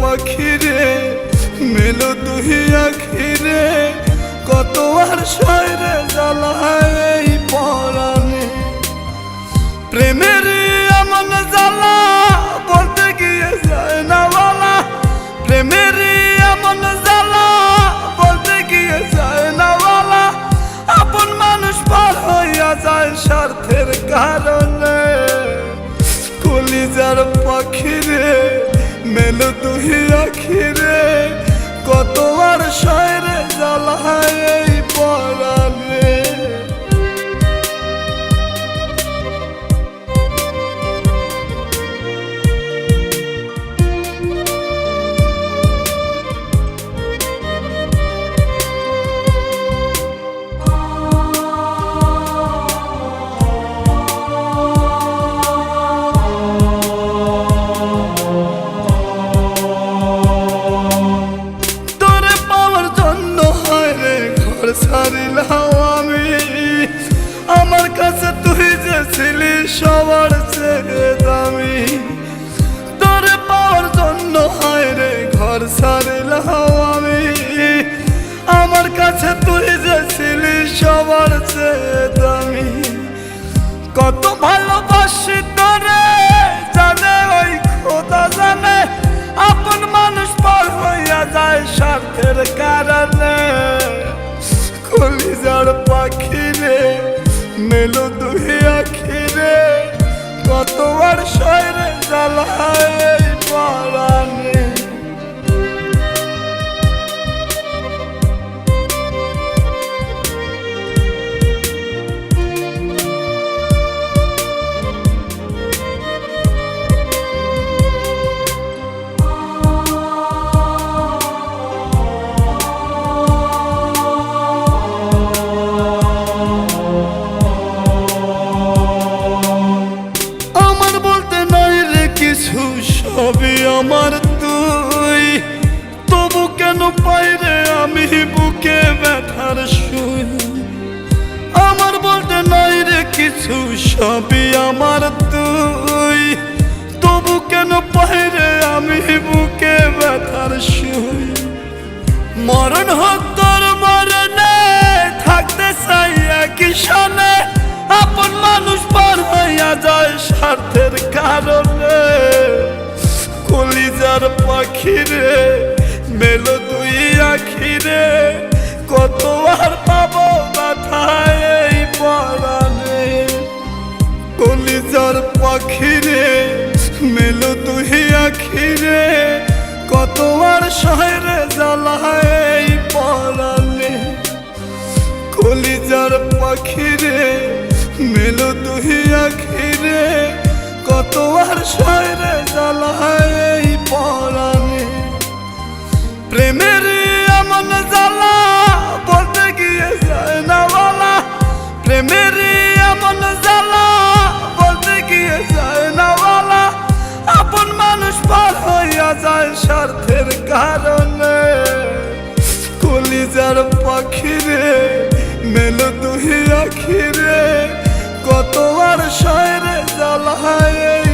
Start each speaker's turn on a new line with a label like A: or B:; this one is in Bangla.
A: পাখিরে, মেলো তুহি আখিরে, কত আর শয়রে জ্বালায় এই পরাণে। প্রেমের এমন জ্বালা বলতে গিয়ে যায় না বলা। প্রেমের এমন জ্বালা বলতে গিয়ে যায় না বলা। আপন মানুষ পার হইয়া যায় স্বার্থের কারণে। কলিজার পাখিরে মেলো তুহি আখিরে কত আর শয়রে জ্বালায় এই ছাড়িলাম আমি। আমার কাছে তুই যে ছিলি সবার চেয়ে দামি। তোরে পাওয়ার জন্য হয় রে, ঘর ছাড়িলাম আমি। আমার কাছে তুই যে ছিলি সবার চেয়ে দামি। কত ভালোবাসি কলিজার পাখিরে মেলো দুহি আখিরে কত আর শয়রে জ্বালায়। আমার তুই। তবু কেন পাই রে আমি বুকে ব্যথার শুই আমার বলতে নাই রে কিছু, সবই আমার তুই। তবু কেন পাই রে আমি বুকে ব্যথার শুই মরণ হোক তোর মরণে, থাকতে চাই সনে আপন মানুষ পার হইয়া কলিজার পাখিরে, মেলো দুই আখিরে, কত আর পাবো মাথায় এই পরাণে। কলিজার পাখিরে, মেলো তুহি আখিরে, কত আর শহরে জ্বালায় এই পরাণে। কলিজার পাখিরে, মেলো তুহি আখিরে, কত আর শহরে জ্বালায় যায় স্বার্থের কারণে। কলিজার পাখিরে মেল দুহি আখিরে কত আর জ্বালায়।